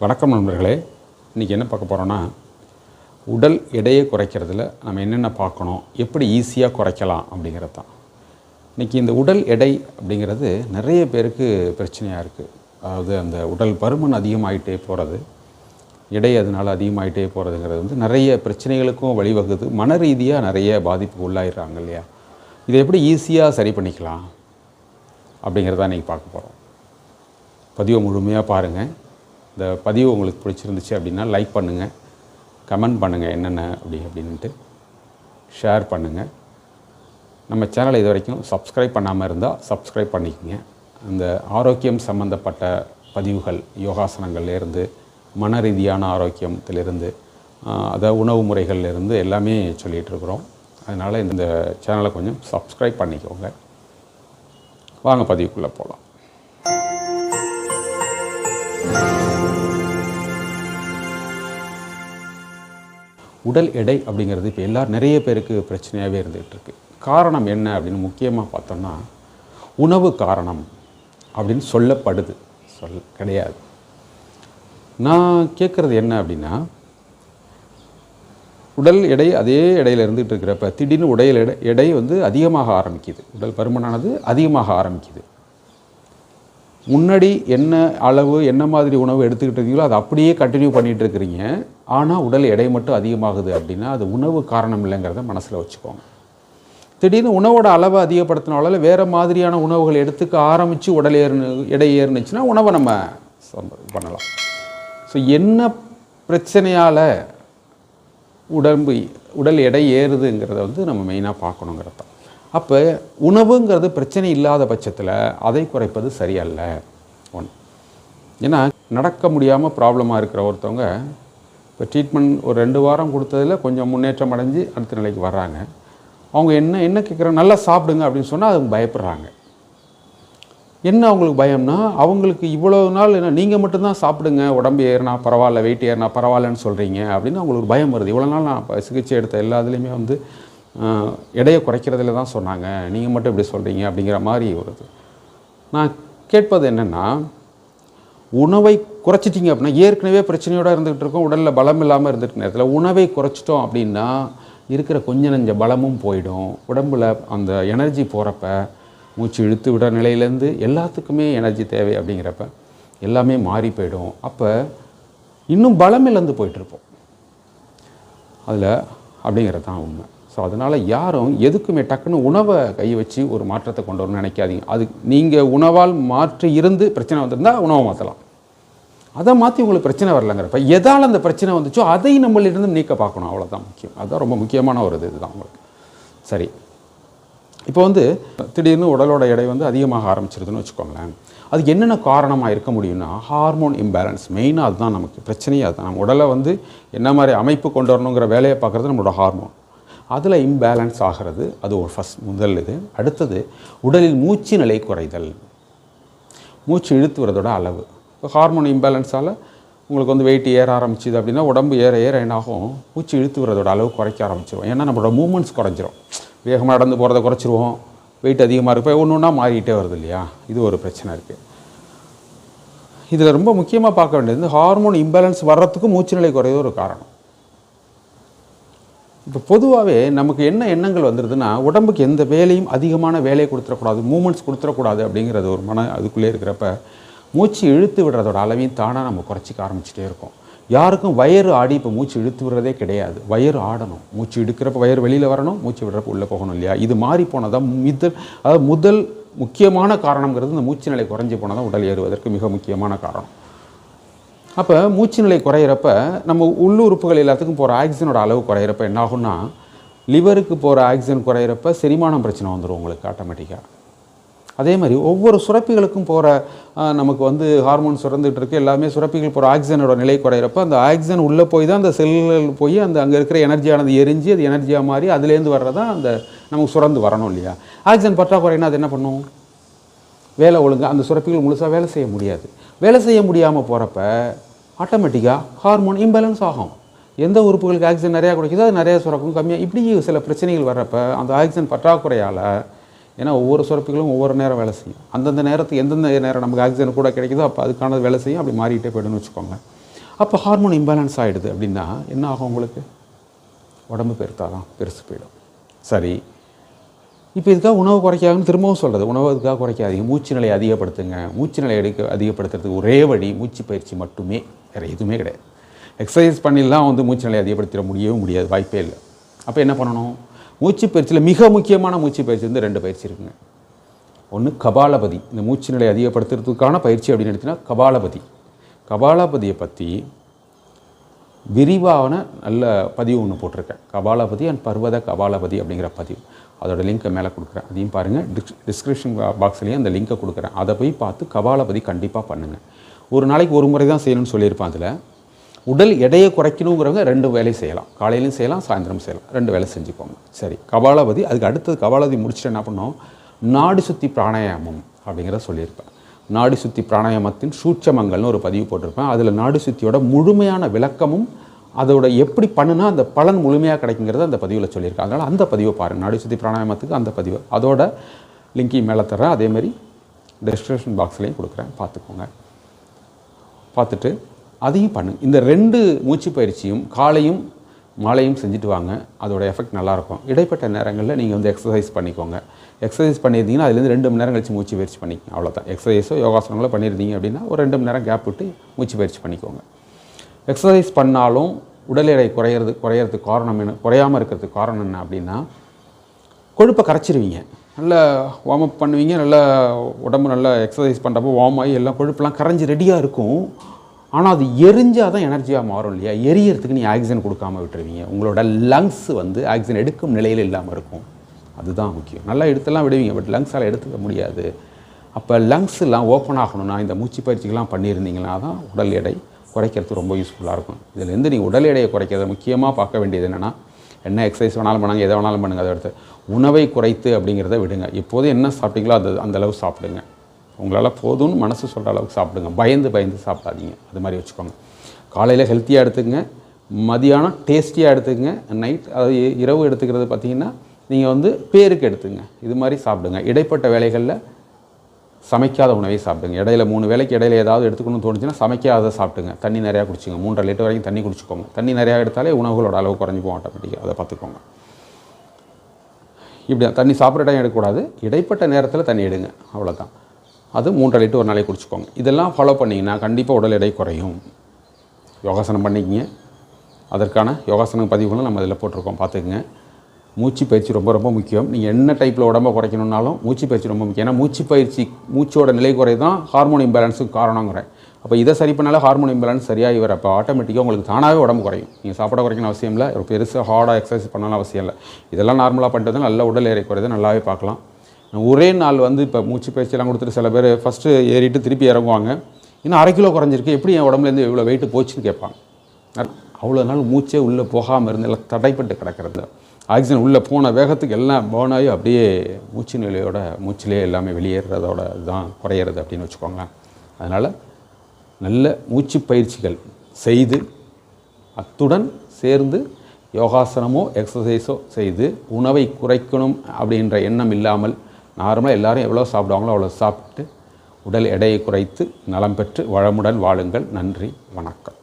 வணக்கம் நண்பர்களே. இன்றைக்கி என்ன பார்க்க போகிறோன்னா உடல் எடையை குறைக்கிறதுல நம்ம என்னென்ன பார்க்கணும் எப்படி ஈஸியாக குறைக்கலாம் அப்படிங்கிறது தான். இன்றைக்கி இந்த உடல் எடை அப்படிங்கிறது நிறைய பேருக்கு பிரச்சனையாக இருக்குது அதாவது அந்த உடல் பருமன் அதிகமாகிட்டே போகிறது எடை அதனால் அதிகமாகிட்டே போகிறதுங்கிறது வந்து நிறைய பிரச்சனைகளுக்கும் வழிவகுது. மன ரீதியாக நிறைய பாதிப்புக்கு உள்ளாயிடுறாங்க இல்லையா? இதை எப்படி ஈஸியாக சரி பண்ணிக்கலாம் அப்படிங்கிறத இன்றைக்கி பார்க்க போகிறோம் பதிவை முழுமையாக பாருங்கள் இந்த பதிவு உங்களுக்கு பிடிச்சிருந்துச்சு அப்படின்னா லைக் பண்ணுங்கள் கமெண்ட் பண்ணுங்கள் என்னென்ன அப்படி அப்படின்ட்டு ஷேர் பண்ணுங்கள் நம்ம சேனலை இது வரைக்கும் சப்ஸ்கிரைப் பண்ணாமல் இருந்தால் சப்ஸ்கிரைப் பண்ணிக்கோங்க. அந்த ஆரோக்கியம் சம்மந்தப்பட்ட பதிவுகள் யோகாசனங்கள்லேருந்து மன ரீதியான ஆரோக்கியத்திலிருந்து அதாவது உணவு முறைகள்லேருந்து எல்லாமே சொல்லிகிட்டு இருக்கிறோம். அதனால் இந்த சேனலை கொஞ்சம் சப்ஸ்கிரைப் பண்ணிக்கோங்க. வாங்க பதிவுக்குள்ளே போகலாம் உடல் எடை அப்படிங்கிறது இப்போ எல்லோரும் நிறைய பேருக்கு பிரச்சனையாகவே இருந்துகிட்டு இருக்கு காரணம் என்ன அப்படின்னு முக்கியமாக பார்த்தோம்னா உணவு காரணம் அப்படின்னு சொல்லப்படுது. சொல் கிடையாது. நான் கேட்குறது என்ன அப்படின்னா உடல் எடை அதே எடையில் இருந்துகிட்டு இருக்கிறப்ப திடீர்னு உடல் எடை எடை வந்து அதிகமாக ஆரம்பிக்குது. உடல் பருமனானது அதிகமாக ஆரம்பிக்குது. முன்னாடி என்ன அளவு என்ன மாதிரி உணவு எடுத்துக்கிட்டு இருக்கீங்களோ அதை அப்படியே கண்டினியூ பண்ணிகிட்டு இருக்கிறீங்க ஆனால் உடல் எடை மட்டும் அதிகமாகுது அப்படின்னா அது உணவு காரணம் இல்லைங்கிறத மனசில் வச்சுக்கோங்க. திடீர்னு உணவோட அளவை அதிகப்படுத்தினால வேறு மாதிரியான உணவுகள் எடுத்துக்க ஆரம்பித்து உடல் ஏறுனு எடை ஏறுனுச்சுன்னா உணவை நம்ம பண்ணலாம். ஸோ என்ன பிரச்சனையால் உடம்பு உடல் எடை ஏறுதுங்கிறத வந்து நம்ம மெயினாக பார்க்கணுங்கிறதான் அப்போ உணவுங்கிறது பிரச்சனை இல்லாத பட்சத்தில் அதை குறைப்பது சரியல்ல. ஒன். ஏன்னா நடக்க முடியாமல் ப்ராப்ளமாக இருக்கிற ஒருத்தவங்க இப்போ ட்ரீட்மெண்ட் ஒரு ரெண்டு வாரம் கொடுத்ததில் கொஞ்சம் முன்னேற்றம் அடைஞ்சு அடுத்த நிலைக்கு வர்றாங்க. அவங்க என்ன என்ன கேட்குறாங்க நல்லா சாப்பிடுங்க அப்படின்னு சொன்னால் அவங்க பயப்படுறாங்க. என்ன அவங்களுக்கு பயம்னா அவங்களுக்கு இவ்வளோ நாள் என்ன நீங்கள் மட்டும்தான் சாப்பிடுங்க உடம்பு ஏறினா பரவாயில்ல வெயிட் ஏறினா பரவாயில்லன்னு சொல்கிறீங்க அப்படின்னு அவங்களுக்கு பயம் வருது. இவ்வளோ நாள் நான் சிகிச்சை எடுத்த எல்லா இதுலேயுமே வந்து எடையை குறைக்கிறதுல தான் சொன்னாங்க. நீங்கள் மட்டும் இப்படி சொல்கிறீங்க அப்படிங்கிற மாதிரி வருது. நான் கேட்பது என்னென்னா உணவை குறைச்சிட்டிங்க அப்படின்னா ஏற்கனவே பிரச்சனையோடு இருந்துகிட்டு இருக்கோம் உடலில் பலம் இல்லாமல் இருந்துட்டு நேரத்தில் உணவை குறைச்சிட்டோம் அப்படின்னா இருக்கிற கொஞ்ச நஞ்ச பலமும் போயிடும். உடம்பில் அந்த எனர்ஜி போகிறப்ப மூச்சு இழுத்து விடுற நிலையிலேருந்து எல்லாத்துக்குமே எனர்ஜி தேவை அப்படிங்கிறப்ப எல்லாமே மாறி போயிடும். அப்போ இன்னும் பலம் இழந்து போயிட்டுருப்போம் அதில் அப்படிங்கிறது தான் உண்மை. ஸோ அதனால் யாரும் எதுக்குமே டக்குன்னு உணவை கை வச்சு ஒரு மாற்றத்தை கொண்டு வரணும்னு நினைக்காதீங்க. அது நீங்கள் உணவால் மாற்றி இருந்து பிரச்சனை வந்திருந்தால் உணவை மாற்றலாம் அதை மாற்றி உங்களுக்கு பிரச்சனை வரலங்கிறப்ப எதால் அந்த பிரச்சனை வந்துச்சோ அதை நம்மளிருந்து நீக்க பார்க்கணும். அவ்வளோதான் முக்கியம். அதுதான் ரொம்ப முக்கியமான ஒரு இது இதுதான் உங்களுக்கு. சரி. இப்போ வந்து திடீர்னு உடலோட எடை வந்து அதிகமாக ஆரம்பிச்சிருதுன்னு வச்சுக்கோங்களேன். அது என்னென்ன காரணமாக இருக்க முடியும்னா ஹார்மோன் இம்பேலன்ஸ். மெயினாக அதுதான் நமக்கு பிரச்சனையே அதுதான். நம்ம உடலை வந்து என்ன மாதிரி அமைப்பு கொண்டு வரணுங்கிற வேலையை பார்க்குறது நம்மளோட ஹார்மோன். அதில் இம்பேலன்ஸ் ஆகிறது. அது ஒரு ஃபஸ்ட் முதல் இது. அடுத்தது உடலில் மூச்சு நிலை குறைதல். மூச்சு இழுத்துவதோட அளவு. இப்போ ஹார்மோன் இம்பேலன்ஸால் உங்களுக்கு வந்து வெயிட் ஏற ஆரம்பிச்சுது அப்படின்னா உடம்பு ஏற ஏற என்னாகும் மூச்சு இழுத்து வரதோட அளவு குறைக்க ஆரம்பிச்சிடும் ஏன்னா நம்மளோட மூமெண்ட்ஸ் குறைஞ்சிரும். வேகமாக நடந்து போகிறத குறைச்சிருவோம். வெயிட் அதிகமாக இருப்போம் ஒன்று ஒன்றா மாறிக்கிட்டே வருது இல்லையா? இது ஒரு பிரச்சனை இருக்குது இதில் ரொம்ப முக்கியமாக பார்க்க வேண்டியது ஹார்மோன் இம்பேலன்ஸ் வர்றதுக்கு மூச்சு நிலை குறையது ஒரு காரணம். இப்போ பொதுவாகவே நமக்கு என்ன எண்ணங்கள் வந்துடுதுன்னா உடம்புக்கு எந்த வேலையும் அதிகமான வேலையை கொடுத்துடக்கூடாது மூமெண்ட்ஸ் கொடுத்துடக்கூடாது அப்படிங்கிறது ஒரு மன அதுக்குள்ளே இருக்கிறப்ப மூச்சு இழுத்து விடுறதோட அளவையும் தானாக நம்ம குறைச்சிக்க ஆரம்பிச்சிட்டே இருக்கோம். யாருக்கும் வயறு ஆடி இப்போ மூச்சு இழுத்து விடுறதே கிடையாது. வயிறு ஆடணும். மூச்சு இடுக்கிறப்ப வயிறு வெளியில் வரணும் மூச்சு விடுறப்ப உள்ளே போகணும் இல்லையா? இது மாறி போனதான் மித அதாவது முதல் முக்கியமான காரணங்கிறது இந்த மூச்சு நிலை குறைஞ்சி போனதான் உடல் ஏறுவதற்கு மிக முக்கியமான காரணம். அப்போ மூச்சு நிலை குறையிறப்ப நம்ம உள்ளுறுப்புகள் எல்லாத்துக்கும் போகிற ஆக்சிஜனோட அளவு குறையிறப்ப என்ன ஆகும்னா லிவருக்கு போகிற ஆக்சிஜன் குறையிறப்ப செரிமானம் பிரச்சனை வந்துடும் உங்களுக்கு ஆட்டோமேட்டிக்காக அதே மாதிரி ஒவ்வொரு சுரப்பிகளுக்கும் போகிற நமக்கு வந்து ஹார்மோன் சுரந்துகிட்டு இருக்கு எல்லாமே சுரப்பிகள் போகிற ஆக்சிஜனோட நிலை குறையிறப்ப அந்த ஆக்சிஜன் உள்ளே போய் தான் அந்த செல்கள் போய் அந்த அங்கே இருக்கிற எனர்ஜியானது எரிஞ்சு அது எனர்ஜியாக மாறி அதுலேருந்து வர்றதான் அந்த நமக்கு சுரந்து வரணும் இல்லையா? ஆக்சிஜன் பற்றாக்குறைன்னா அது என்ன பண்ணும்? வேலை ஒழுங்காக அந்த சுரப்பிகள் முழுசாக வேலை செய்ய முடியாது. வேலை செய்ய முடியாமல் போகிறப்ப ஆட்டோமேட்டிக்காக ஹார்மோன் இம்பேலன்ஸ் ஆகும். எந்த உறுப்புகளுக்கு ஆக்சிஜன் நிறையா கிடைக்குதோ அது நிறையா சுரக்கும் கம்மியாக இப்படி சில பிரச்சனைகள் வர்றப்ப அந்த ஆக்சிஜன் பற்றாக்குறையால் ஏன்னா ஒவ்வொரு சுரப்பிகளும் ஒவ்வொரு நேரம் வேலை செய்யும். அந்தந்த நேரத்துக்கு எந்தெந்த நேரம் நமக்கு ஆக்சிஜன் கூட கிடைக்குதோ அப்போ அதுக்கான வேலை செய்யும். அப்படி மாறிக்கிட்டே போய்டுன்னு வச்சுக்கோங்க. அப்போ ஹார்மோன் இம்பேலன்ஸ் ஆகிடுது அப்படின்னா என்ன ஆகும் உங்களுக்கு? உடம்பு பெருத்தாதான் பெருசு போயிடும். சரி. இப்போ இதுக்காக உணவு குறைக்காதுன்னு திரும்பவும் சொல்கிறது உணவு இதுக்காக குறைக்காதீங்க. மூச்சு நிலையை அதிகப்படுத்துங்க. மூச்சு நிலையை எடுக்க அதிகப்படுத்துறதுக்கு ஒரே வழி மூச்சு பயிற்சி மட்டுமே. வேறு எதுவுமே கிடையாது. எக்ஸசைஸ் பண்ணிலாம் வந்து மூச்சு நிலையை அதிகப்படுத்திட முடியவே முடியாது. வாய்ப்பே இல்லை. அப்போ என்ன பண்ணணும்? மூச்சு பயிற்சியில் மிக முக்கியமான மூச்சு பயிற்சி வந்து ரெண்டு பயிற்சி இருக்குங்க. ஒன்று கபாலபதி. இந்த மூச்சு நிலையை அதிகப்படுத்துறதுக்கான பயிற்சி அப்படின்னு எடுத்தீங்கன்னா கபாலபதி. கபாலபதியை பற்றி விரிவான நல்ல பதிவு ஒன்று போட்டிருக்கேன். கபாலபதி அண்ட் பர்வத கபாலபதி அப்படிங்கிற பதிவு. அதோட லிங்க்கை மேலே கொடுக்குறேன். அதையும் பாருங்கள் டிஸ் டிஸ்கிரிப்ஷன் பாக்ஸ்லேயும் அந்த லிங்க்கை கொடுக்குறேன். அதை போய் பார்த்து கபாலபதி கண்டிப்பாக பண்ணுங்கள் ஒரு நாளைக்கு ஒரு முறை தான் செய்யணும்னு சொல்லியிருப்பேன் அதில். உடல் எடையை குறைக்கணுங்கிறவங்க ரெண்டு வேலை செய்யலாம். காலையிலையும் செய்யலாம் சாயந்தரம் செய்யலாம். ரெண்டு வேலை செஞ்சுக்கோங்க. சரி கபாலபதி அதுக்கு அடுத்தது கபாலபதி முடிச்சுட்டு என்ன பண்ணோம்? நாடு சுத்தி பிராணாயாமம் அப்படிங்கிறத சொல்லியிருப்பேன் நாடு சுற்றி பிராணாயாமத்தின் சூட்சமங்கள்னு ஒரு பதிவு போட்டிருப்பேன். அதில் நாடு சுத்தியோட முழுமையான விளக்கமும் அதோட எப்படி பண்ணுனா அந்த பலன் முழுமையாக கிடைக்குங்கிறத அந்த பதிவில் சொல்லியிருக்கேன் அதனால் அந்த பதிவை பாருங்கள் நாடி சுற்றி பிராணாயாமத்துக்கு அந்த பதிவு. அதோட லிங்கையும் மேலே தரேன் அதேமாதிரி டெஸ்கிரிப்ஷன் பாக்ஸ்லேயும் கொடுக்குறேன். பார்த்துக்கோங்க. பார்த்துட்டு அதையும் பண்ணுங்க இந்த ரெண்டு மூச்சு பயிற்சியும் காலையும் மாலையும் செஞ்சுட்டு வாங்க. அதோட எஃபெக்ட் நல்லாயிருக்கும். இடைப்பட்ட நேரங்களில் நீங்கள் வந்து எக்ஸசைஸ் பண்ணிக்கோங்க. எக்ஸசைஸ் பண்ணியிருந்தீங்கன்னா அதுலேருந்து ரெண்டு மணி நேரம் கழிச்சு மூச்சு பயிற்சி பண்ணிக்கோங்க. அவ்வளோதான் எக்ஸசைஸோ யோகாசனங்களோ பண்ணியிருந்தீங்க அப்படின்னா ஒரு ரெண்டு மணி நேரம் கேப் விட்டு மூச்சு பயிற்சி பண்ணிக்கோங்க. எக்ஸசைஸ் பண்ணாலும் உடல் எடை குறையிறது குறையிறதுக்கு காரணம் என்ன குறையாமல் இருக்கிறதுக்கு காரணம் என்ன அப்படின்னா கொழுப்பை கரைச்சிருவீங்க. நல்லா வார்ம் அப் பண்ணுவீங்க நல்லா உடம்பு நல்லா எக்ஸசைஸ் பண்ணுறப்போ வார்ம் ஆகி எல்லாம் கொழுப்பெலாம் கரைஞ்சி ரெடியாக இருக்கும். ஆனால் அது எரிஞ்சால் தான் எனர்ஜியாக மாறும் இல்லையா? எரியறதுக்கு நீ ஆக்சிஜன் கொடுக்காம விட்டுருவீங்க. உங்களோட லங்ஸ் வந்து ஆக்சிஜன் எடுக்கும் நிலையில் இல்லாமல் இருக்கும். அதுதான் முக்கியம். நல்லா எடுத்துலாம் விடுவீங்க பட் லங்ஸால் எடுத்துக்க முடியாது. அப்போ லங்ஸ் எல்லாம் ஓப்பன் ஆகணும்னா இந்த மூச்சு பயிற்சிகள்லாம் பண்ணியிருந்தீங்கன்னா தான் உடல் எடை குறைக்கிறது ரொம்ப யூஸ்ஃபுல்லாக இருக்கும். இதுலேருந்து நீங்கள் உடல் எடையை குறைக்கிறத முக்கியமாக பார்க்க வேண்டியது என்னென்னா என்ன எக்ஸசைஸ் வேணாலும் பண்ணுங்க எதை வேணாலும் பண்ணுங்க அதை எடுத்து உணவை குறைத்து அப்படிங்கிறத விடுங்க. இப்போது என்ன சாப்பிட்டீங்களோ அது அந்தளவு சாப்பிடுங்க. உங்களால் போதும்னு மனசு சொல்கிற அளவுக்கு சாப்பிடுங்க. பயந்து பயந்து சாப்பிடாதீங்க. அது மாதிரி வச்சுக்கோங்க. காலையில் ஹெல்த்தியாக எடுத்துக்கங்க. மதியானம் டேஸ்டியாக எடுத்துக்கங்க. நைட் அதாவது இரவு எடுத்துக்கிறது பார்த்தீங்கன்னா நீங்கள் வந்து பேருக்கு எடுத்துங்க. இது மாதிரி சாப்பிடுங்க. இடைப்பட்ட வேலைகளில் சமைக்காத உணவை சாப்பிடுங்க. இடையில மூணு வேளைக்கு இடையில ஏதாவது எடுத்துக்கணும்னு தோணுச்சுன்னா சமைக்காத சாப்பிடுங்க. தண்ணி நிறையா குடிச்சிங்க மூன்றரை லிட்டர் வரைக்கும் தண்ணி குடிச்சுக்கோங்க. தண்ணி நிறையா எடுத்தாலே உணவுகளோட அளவு குறைஞ்சி போகும் ஆட்டோமேட்டிக்காக அதை பார்த்துக்கோங்க. இப்படி தண்ணி சாப்பிட்ற டைம் எடுக்கக்கூடாது. இடைப்பட்ட நேரத்தில் தண்ணி எடுங்க. அவ்வளோதான் அது மூன்றரை லிட்டர் ஒரு நாளைக்கு குடிச்சுக்கோங்க. இதெல்லாம் ஃபாலோ பண்ணிங்கன்னா கண்டிப்பாக உடல் எடை குறையும். யோகாசனம் பண்ணிக்கிங்க. அதற்கான யோகாசன பதிவுகளும் நம்ம இதில் போட்டிருக்கோம். பார்த்துக்குங்க. மூச்சு பயிற்சி ரொம்ப ரொம்ப முக்கியம். நீங்கள் என்ன டைப்பில் உடம்ப குறைக்கணுன்னாலும் மூச்சு பயிற்சி ரொம்ப முக்கியம். ஏன்னா மூச்சு பயிற்சி மூச்சோட நிலை குறை தான் ஹார்மோன் இம்பேலன்ஸுக்கு காரணங்கிறேன் அப்போ இதை சரி பண்ணாலே ஹார்மோன் இம்பேலன்ஸ் சரியாக வர அப்போ ஆட்டோமேட்டிக்காக உங்களுக்கு தானாகவே உடம்பு குறையும். நீங்கள் சாப்பிட குறைக்கணும் அவசியம் இல்லை. ஒரு பெருசாக ஹார்டாக எக்ஸசைஸ் பண்ணாலும் அவசியம் இல்லை. இதெல்லாம் நார்மலாக பண்ணுறது நல்ல உடல் ஏறை குறையுது. நல்லாவே பார்க்கலாம். ஒரே நாள் வந்து இப்போ மூச்சு பயிற்சியெல்லாம் கொடுத்துட்டு சில பேர் ஃபஸ்ட்டு ஏறிட்டு திருப்பி இறங்குவாங்க. இன்னும் அரை கிலோ குறைஞ்சிருக்கு. எப்படி என் உடம்புலேருந்து இவ்வளோ வெயிட்டு போச்சுன்னு கேட்பாங்க. அவ்வளோ நாள் மூச்சே உள்ளே போகாமல் இருந்து எல்லாம் தடைப்பட்டு கிடக்கிறது. ஆக்சிஜன் உள்ளே போன வேகத்துக்கு எல்லாம் burn ஆகி அப்படியே மூச்சு நிலையோட மூச்சிலே எல்லாமே வெளியேறதோட தான் குறையிறது அப்படின்னு வச்சுக்கோங்களேன் அதனால் நல்ல மூச்சு பயிற்சிகள் செய்து அத்துடன் சேர்ந்து யோகாசனமோ எக்ஸசைஸோ செய்து உணவை குறைக்கணும் அப்படின்ற எண்ணம் இல்லாமல் நார்மலாக எல்லாரும் எவ்வளோ சாப்பிடுவாங்களோ அவ்வளோ சாப்பிட்டு உடல் எடையை குறைத்து நலம் பெற்று வளமுடன் வாழுங்கள். நன்றி வணக்கம்.